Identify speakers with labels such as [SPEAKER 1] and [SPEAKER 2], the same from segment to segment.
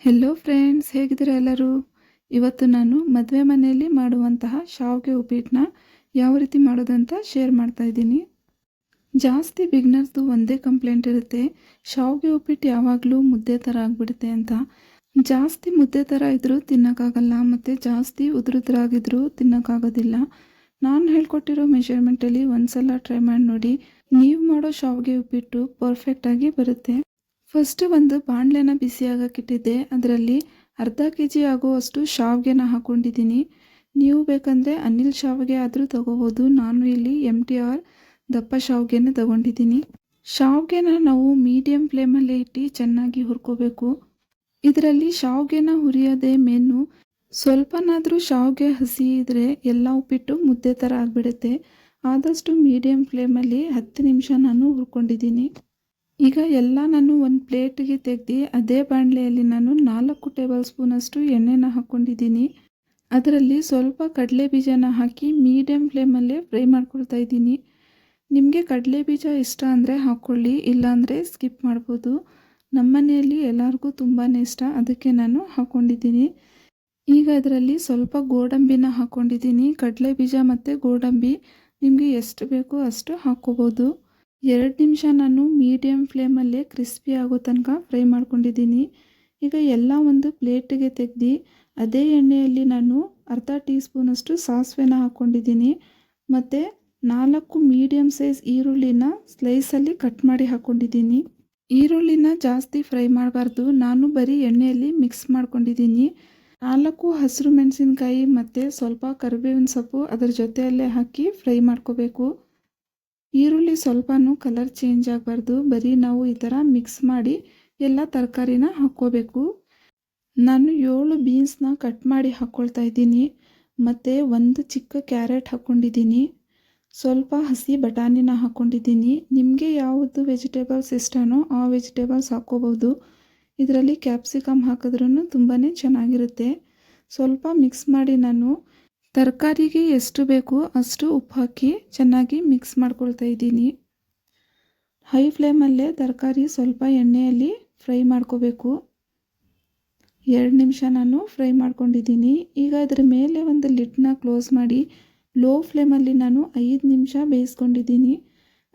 [SPEAKER 1] Hello friends ಹೇಗಿದ್ದೀರಾ ಎಲ್ಲರೂ? ಇವತ್ತು ನಾನು ಮದುವೆ ಮನೆಯಲ್ಲಿ ಮಾಡುವಂತಹ ಶಾವಿಗೆ ಉಪ್ಪಿಟ್ಟನ್ನ ಯಾವ ರೀತಿ ಮಾಡೋದಂತ ಶೇರ್ ಮಾಡ್ತಾ ಇದ್ದೀನಿ. ಜಾಸ್ತಿ ಬಿಗ್ನರ್ಸ್ದು ಒಂದೇ ಕಂಪ್ಲೇಂಟ್ ಇರುತ್ತೆ, ಶಾವಿಗೆ ಉಪ್ಪಿಟ್ಟು ಯಾವಾಗಲೂ ಮುದ್ದೆ ಥರ ಆಗಿಬಿಡುತ್ತೆ ಅಂತ. ಜಾಸ್ತಿ ಮುದ್ದೆ ಥರ ಇದ್ದರೂ ತಿನ್ನೋಕ್ಕಾಗಲ್ಲ, ಮತ್ತು ಜಾಸ್ತಿ ಉದುರುದ್ರಾಗಿದ್ದರೂ ತಿನ್ನೋಕ್ಕಾಗೋದಿಲ್ಲ. ನಾನು ಹೇಳ್ಕೊಟ್ಟಿರೋ ಮೆಷರ್ಮೆಂಟಲ್ಲಿ ಒಂದು ಸಲ ಟ್ರೈ ಮಾಡಿ ನೋಡಿ, ನೀವು ಮಾಡೋ ಶಾವಿಗೆ ಉಪ್ಪಿಟ್ಟು ಪರ್ಫೆಕ್ಟಾಗಿ ಬರುತ್ತೆ. ಫಸ್ಟ್ ಒಂದು ಬಾಣಲೆನ ಬಿಸಿಯಾಗಕ್ಕಿಟ್ಟಿದ್ದೆ ಅದರಲ್ಲಿ ಅರ್ಧ ಕೆ ಜಿ ಆಗುವಷ್ಟು ಶಾವಿಗೆನ ಹಾಕ್ಕೊಂಡಿದ್ದೀನಿ ನೀವು ಬೇಕಂದರೆ ಅನಿಲ್ ಶಾವಿಗೆ ಆದರೂ ತಗೋಬೋದು. ನಾನು ಇಲ್ಲಿ ಎಂ ಟಿ ಆರ್ ದಪ್ಪ ಶಾವಿಗೆನ ತಗೊಂಡಿದ್ದೀನಿ. ಶಾವಿಗೆನ ನಾವು ಮೀಡಿಯಮ್ ಫ್ಲೇಮಲ್ಲೇ ಇಟ್ಟು ಚೆನ್ನಾಗಿ ಹುರ್ಕೋಬೇಕು. ಇದರಲ್ಲಿ ಶಾವಿಗೆನ ಹುರಿಯೋದೇ ಮೇನು ಸ್ವಲ್ಪನಾದರೂ ಶಾವಿಗೆ ಹಸಿ ಇದ್ದರೆ ಎಲ್ಲ ಉಪ್ಪಿಟ್ಟು ಮುದ್ದೆ ಥರ ಆಗಿಬಿಡುತ್ತೆ. ಆದಷ್ಟು ಮೀಡಿಯಮ್ ಫ್ಲೇಮಲ್ಲಿ ಹತ್ತು ನಿಮಿಷ ನಾನು ಹುರ್ಕೊಂಡಿದ್ದೀನಿ. ಈಗ ಎಲ್ಲ ನಾನು ಒಂದು ಪ್ಲೇಟಿಗೆ ತೆಗೆದು ಅದೇ ಬಾಣಲೆಯಲ್ಲಿ ನಾನು ನಾಲ್ಕು ಟೇಬಲ್ ಸ್ಪೂನಷ್ಟು ಎಣ್ಣೆನ ಹಾಕ್ಕೊಂಡಿದ್ದೀನಿ. ಅದರಲ್ಲಿ ಸ್ವಲ್ಪ ಕಡಲೆ ಬೀಜನ ಹಾಕಿ ಮೀಡಿಯಮ್ ಫ್ಲೇಮಲ್ಲೇ ಫ್ರೈ ಮಾಡ್ಕೊಳ್ತಾ ಇದ್ದೀನಿ. ನಿಮಗೆ ಕಡಲೆ ಬೀಜ ಇಷ್ಟ ಅಂದರೆ ಹಾಕ್ಕೊಳ್ಳಿ ಇಲ್ಲಾಂದರೆ ಸ್ಕಿಪ್ ಮಾಡ್ಬೋದು. ನಮ್ಮನೆಯಲ್ಲಿ ಎಲ್ಲರಿಗೂ ತುಂಬಾ ಇಷ್ಟ, ಅದಕ್ಕೆ ನಾನು ಹಾಕ್ಕೊಂಡಿದ್ದೀನಿ ಈಗ ಇದರಲ್ಲಿ ಸ್ವಲ್ಪ ಗೋಡಂಬಿನ ಹಾಕ್ಕೊಂಡಿದ್ದೀನಿ ಕಡಲೆ ಬೀಜ ಮತ್ತು ಗೋಡಂಬಿ, ನಿಮಗೆ ಎಷ್ಟು ಬೇಕೋ ಅಷ್ಟು ಹಾಕ್ಕೋಬೋದು. ಎರಡು ನಿಮಿಷ ನಾನು ಮೀಡಿಯಮ್ ಫ್ಲೇಮಲ್ಲೇ ಕ್ರಿಸ್ಪಿ ಆಗೋ ತನಕ ಫ್ರೈ ಮಾಡ್ಕೊಂಡಿದ್ದೀನಿ. ಈಗ ಎಲ್ಲ ಒಂದು ಪ್ಲೇಟಿಗೆ ತೆಗ್ದು ಅದೇ ಎಣ್ಣೆಯಲ್ಲಿ ನಾನು ಅರ್ಧ ಟೀ ಸ್ಪೂನಷ್ಟು ಸಾಸಿವೆನ ಹಾಕ್ಕೊಂಡಿದ್ದೀನಿ. ಮತ್ತು ನಾಲ್ಕು ಮೀಡಿಯಮ್ ಸೈಜ್ ಈರುಳ್ಳಿನ ಸ್ಲೈಸಲ್ಲಿ ಕಟ್ ಮಾಡಿ ಹಾಕ್ಕೊಂಡಿದ್ದೀನಿ. ಈರುಳ್ಳಿನ ಜಾಸ್ತಿ ಫ್ರೈ ಮಾಡಬಾರ್ದು. ನಾನು ಬರೀ ಎಣ್ಣೆಯಲ್ಲಿ ಮಿಕ್ಸ್ ಮಾಡ್ಕೊಂಡಿದ್ದೀನಿ. ನಾಲ್ಕು ಹಸಿರು ಮೆಣಸಿನ್ಕಾಯಿ ಮತ್ತು ಸ್ವಲ್ಪ ಕರಿಬೇವಿನ ಸೊಪ್ಪು ಅದರ ಜೊತೆಯಲ್ಲೇ ಹಾಕಿ ಫ್ರೈ ಮಾಡ್ಕೋಬೇಕು. ಈರುಳ್ಳಿ ಸ್ವಲ್ಪನೂ ಕಲರ್ ಚೇಂಜ್ ಆಗಬಾರ್ದು. ಬರೀ ನಾವು ಈ ಥರ ಮಿಕ್ಸ್ ಮಾಡಿ ಎಲ್ಲ ತರಕಾರಿನ ಹಾಕ್ಕೋಬೇಕು. ನಾನು ಏಳು ಬೀನ್ಸ್ನ ಕಟ್ ಮಾಡಿ ಹಾಕ್ಕೊಳ್ತಾ ಇದ್ದೀನಿ. ಮತ್ತು ಒಂದು ಚಿಕ್ಕ ಕ್ಯಾರೆಟ್ ಹಾಕ್ಕೊಂಡಿದ್ದೀನಿ ಸ್ವಲ್ಪ ಹಸಿ ಬಟಾಣಿನ ಹಾಕ್ಕೊಂಡಿದ್ದೀನಿ ನಿಮಗೆ ಯಾವುದು ವೆಜಿಟೇಬಲ್ಸ್ ಇಷ್ಟನೋ ಆ ವೆಜಿಟೇಬಲ್ಸ್ ಹಾಕ್ಕೋಬೋದು. ಇದರಲ್ಲಿ ಕ್ಯಾಪ್ಸಿಕಮ್ ಹಾಕಿದ್ರೂ ತುಂಬಾ ಚೆನ್ನಾಗಿರುತ್ತೆ. ಸ್ವಲ್ಪ ಮಿಕ್ಸ್ ಮಾಡಿ ನಾನು ತರಕಾರಿಗೆ ಎಷ್ಟು ಬೇಕು ಅಷ್ಟು ಉಪ್ಪು ಹಾಕಿ ಚೆನ್ನಾಗಿ ಮಿಕ್ಸ್ ಮಾಡ್ಕೊಳ್ತಾ ಇದ್ದೀನಿ. ಹೈ ಫ್ಲೇಮಲ್ಲೇ ತರಕಾರಿ ಸ್ವಲ್ಪ ಎಣ್ಣೆಯಲ್ಲಿ ಫ್ರೈ ಮಾಡ್ಕೋಬೇಕು. ಎರಡು ನಿಮಿಷ ನಾನು ಫ್ರೈ ಮಾಡ್ಕೊಂಡಿದ್ದೀನಿ. ಈಗ ಅದರ ಮೇಲೆ ಒಂದು ಲಿಡ್ನ ಕ್ಲೋಸ್ ಮಾಡಿ ಲೋ ಫ್ಲೇಮಲ್ಲಿ ನಾನು ಐದು ನಿಮಿಷ ಬೇಯಿಸ್ಕೊಂಡಿದ್ದೀನಿ.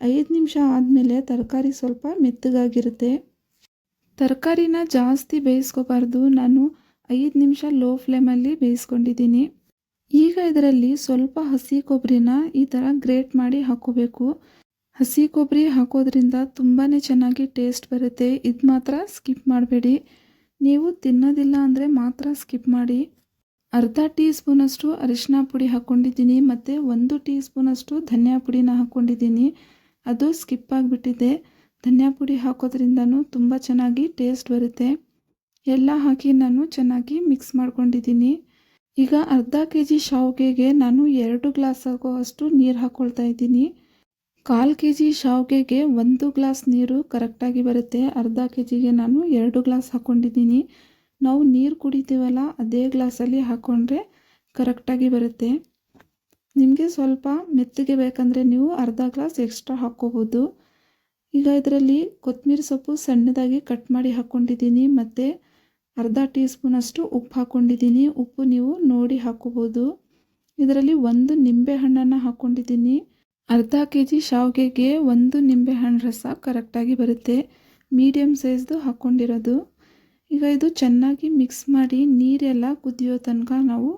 [SPEAKER 1] ಐದು ನಿಮಿಷ ಆದಮೇಲೆ ತರಕಾರಿ ಸ್ವಲ್ಪ ಮೆತ್ತಗಾಗಿರುತ್ತೆ. ತರಕಾರಿನ ಜಾಸ್ತಿ ಬೇಯಿಸ್ಕೋಬಾರ್ದು. ನಾನು ಐದು ನಿಮಿಷ ಲೋ ಫ್ಲೇಮಲ್ಲಿ ಬೇಯಿಸ್ಕೊಂಡಿದ್ದೀನಿ. ಈಗ ಇದರಲ್ಲಿ ಸ್ವಲ್ಪ ಹಸಿ ಕೊಬ್ಬರಿನ ಈ ಥರ ಗ್ರೇಟ್ ಮಾಡಿ ಹಾಕೋಬೇಕು. ಹಸಿ ಕೊಬ್ಬರಿ ಹಾಕೋದ್ರಿಂದ ತುಂಬಾ ಚೆನ್ನಾಗಿ ಟೇಸ್ಟ್ ಬರುತ್ತೆ. ಇದು ಮಾತ್ರ ಸ್ಕಿಪ್ ಮಾಡಬೇಡಿ. ನೀವು ತಿನ್ನೋದಿಲ್ಲ ಅಂದರೆ ಮಾತ್ರ ಸ್ಕಿಪ್ ಮಾಡಿ. ಅರ್ಧ ಟೀ ಸ್ಪೂನಷ್ಟು ಅರಿಶಿನ ಪುಡಿ ಹಾಕ್ಕೊಂಡಿದ್ದೀನಿ ಮತ್ತು ಒಂದು ಟೀ ಸ್ಪೂನಷ್ಟು ಧನಿಯಾ ಪುಡಿನ ಹಾಕ್ಕೊಂಡಿದ್ದೀನಿ ಅದು ಸ್ಕಿಪ್ ಆಗಿಬಿಟ್ಟಿದೆ. ಧನಿಯಾ ಪುಡಿ ಹಾಕೋದ್ರಿಂದನೂ ತುಂಬ ಚೆನ್ನಾಗಿ ಟೇಸ್ಟ್ ಬರುತ್ತೆ. ಎಲ್ಲ ಹಾಕಿ ನಾನು ಚೆನ್ನಾಗಿ ಮಿಕ್ಸ್ ಮಾಡ್ಕೊಂಡಿದ್ದೀನಿ. ಈಗ ಅರ್ಧ ಕೆ ಜಿ ಶಾವಿಗೆಗೆ ನಾನು ಎರಡು ಗ್ಲಾಸ್ ಆಗೋ ಅಷ್ಟು ನೀರು ಹಾಕ್ಕೊಳ್ತಾ ಇದ್ದೀನಿ. ಕಾಲು ಕೆ ಜಿ ಶಾವಿಗೆಗೆ ಒಂದು ಗ್ಲಾಸ್ ನೀರು ಕರೆಕ್ಟಾಗಿ ಬರುತ್ತೆ. ಅರ್ಧ ಕೆ ಜಿಗೆ ನಾನು ಎರಡು ಗ್ಲಾಸ್ ಹಾಕ್ಕೊಂಡಿದ್ದೀನಿ ನಾವು ನೀರು ಕುಡಿತೀವಲ್ಲ, ಅದೇ ಗ್ಲಾಸಲ್ಲಿ ಹಾಕ್ಕೊಂಡ್ರೆ ಕರೆಕ್ಟಾಗಿ ಬರುತ್ತೆ. ನಿಮಗೆ ಸ್ವಲ್ಪ ಮೆತ್ತಗೆ ಬೇಕಂದರೆ ನೀವು ಅರ್ಧ ಗ್ಲಾಸ್ ಎಕ್ಸ್ಟ್ರಾ ಹಾಕ್ಕೋಬೋದು ಈಗ ಇದರಲ್ಲಿ ಕೊತ್ತಂಬರಿ ಸೊಪ್ಪು ಸಣ್ಣದಾಗಿ ಕಟ್ ಮಾಡಿ ಹಾಕ್ಕೊಂಡಿದ್ದೀನಿ ಮತ್ತು ಅರ್ಧ ಟೀ ಸ್ಪೂನಷ್ಟು ಉಪ್ಪು ಹಾಕ್ಕೊಂಡಿದ್ದೀನಿ ಉಪ್ಪು ನೀವು ನೋಡಿ ಹಾಕೋಬೋದು ಇದರಲ್ಲಿ ಒಂದು ನಿಂಬೆ ಹಣ್ಣನ್ನು ಹಾಕ್ಕೊಂಡಿದ್ದೀನಿ ಅರ್ಧ ಕೆ ಜಿ ಶಾವಿಗೆಗೆ ಒಂದು ನಿಂಬೆಹಣ್ಣು ರಸ ಕರೆಕ್ಟಾಗಿ ಬರುತ್ತೆ. ಮೀಡಿಯಮ್ ಸೈಜ್ದು ಹಾಕ್ಕೊಂಡಿರೋದು ಈಗ ಇದು ಚೆನ್ನಾಗಿ ಮಿಕ್ಸ್ ಮಾಡಿ ನೀರೆಲ್ಲ ಕುದಿಯೋ ತನಕ ನಾವು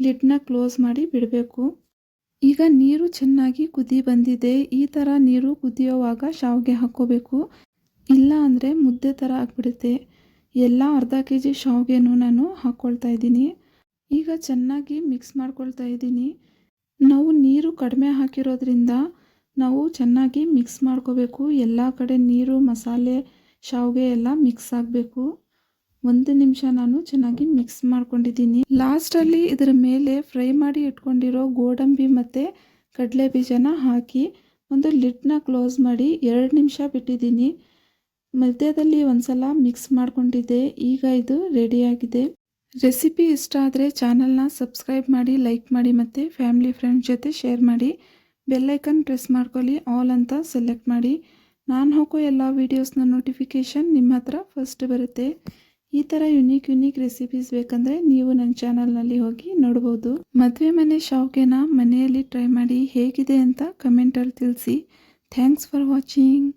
[SPEAKER 1] ಲಿಡ್ನ ಕ್ಲೋಸ್ ಮಾಡಿ ಬಿಡಬೇಕು. ಈಗ ನೀರು ಚೆನ್ನಾಗಿ ಕುದಿ ಬಂದಿದೆ. ಈ ಥರ ನೀರು ಕುದಿಯೋವಾಗ ಶಾವಿಗೆ ಹಾಕ್ಕೋಬೇಕು. ಇಲ್ಲ ಅಂದರೆ ಮುದ್ದೆ ಥರ ಆಗಿಬಿಡುತ್ತೆ. ಎಲ್ಲ ಅರ್ಧ ಕೆ ಜಿ ಶಾವಿಗೆನೂ ನಾನು ಹಾಕ್ಕೊಳ್ತಾ ಇದ್ದೀನಿ. ಈಗ ಚೆನ್ನಾಗಿ ಮಿಕ್ಸ್ ಮಾಡ್ಕೊಳ್ತಾ ಇದ್ದೀನಿ. ನಾವು ನೀರು ಕಡಿಮೆ ಹಾಕಿರೋದ್ರಿಂದ ನಾವು ಚೆನ್ನಾಗಿ ಮಿಕ್ಸ್ ಮಾಡ್ಕೋಬೇಕು. ಎಲ್ಲ ಕಡೆ ನೀರು, ಮಸಾಲೆ, ಶಾವಿಗೆ ಎಲ್ಲ ಮಿಕ್ಸ್ ಆಗಬೇಕು. ಒಂದು ನಿಮಿಷ ನಾನು ಚೆನ್ನಾಗಿ ಮಿಕ್ಸ್ ಮಾಡ್ಕೊಂಡಿದ್ದೀನಿ. ಲಾಸ್ಟಲ್ಲಿ ಇದರ ಮೇಲೆ ಫ್ರೈ ಮಾಡಿ ಇಟ್ಕೊಂಡಿರೋ ಗೋಡಂಬಿ ಮತ್ತು ಕಡಲೆ ಬೀಜನ ಹಾಕಿ ಒಂದು ಲಿಡ್ನ ಕ್ಲೋಸ್ ಮಾಡಿ ಎರಡು ನಿಮಿಷ ಬಿಟ್ಟಿದ್ದೀನಿ. ಮಧ್ಯದಲ್ಲಿ ಒಂದ್ಸಲ ಮಿಕ್ಸ್ ಮಾಡಿಕೊಂಡಿದ್ದೆ. ಈಗ ಇದು ರೆಡಿಯಾಗಿದೆ ರೆಸಿಪಿ ಇಷ್ಟ ಆದರೆ ಚಾನಲ್ನ ಸಬ್ಸ್ಕ್ರೈಬ್ ಮಾಡಿ ಲೈಕ್ ಮಾಡಿ ಮತ್ತು ಫ್ಯಾಮಿಲಿ ಫ್ರೆಂಡ್ಸ್ ಜೊತೆ ಶೇರ್ ಮಾಡಿ. ಬೆಲ್ಲೈಕನ್ ಪ್ರೆಸ್ ಮಾಡ್ಕೊಳ್ಳಿ ಆಲ್ ಅಂತ ಸೆಲೆಕ್ಟ್ ಮಾಡಿ. ನಾನು ಹಾಕೋ ಎಲ್ಲ ವೀಡಿಯೋಸ್ನ ನೋಟಿಫಿಕೇಷನ್ ನಿಮ್ಮ ಹತ್ರ ಫಸ್ಟ್ ಬರುತ್ತೆ. ಈ ಥರ ಯುನೀಕ್ ಯುನೀಕ್ ರೆಸಿಪೀಸ್ ಬೇಕಂದರೆ ನೀವು ನನ್ನ ಚಾನಲ್ನಲ್ಲಿ ಹೋಗಿ ನೋಡ್ಬೋದು. ಮದುವೆ ಮನೆ ಶಾವ್ಗೆನ ಮನೆಯಲ್ಲಿ ಟ್ರೈ ಮಾಡಿ ಹೇಗಿದೆ ಅಂತ ಕಮೆಂಟಲ್ಲಿ ತಿಳಿಸಿ. Thanks for watching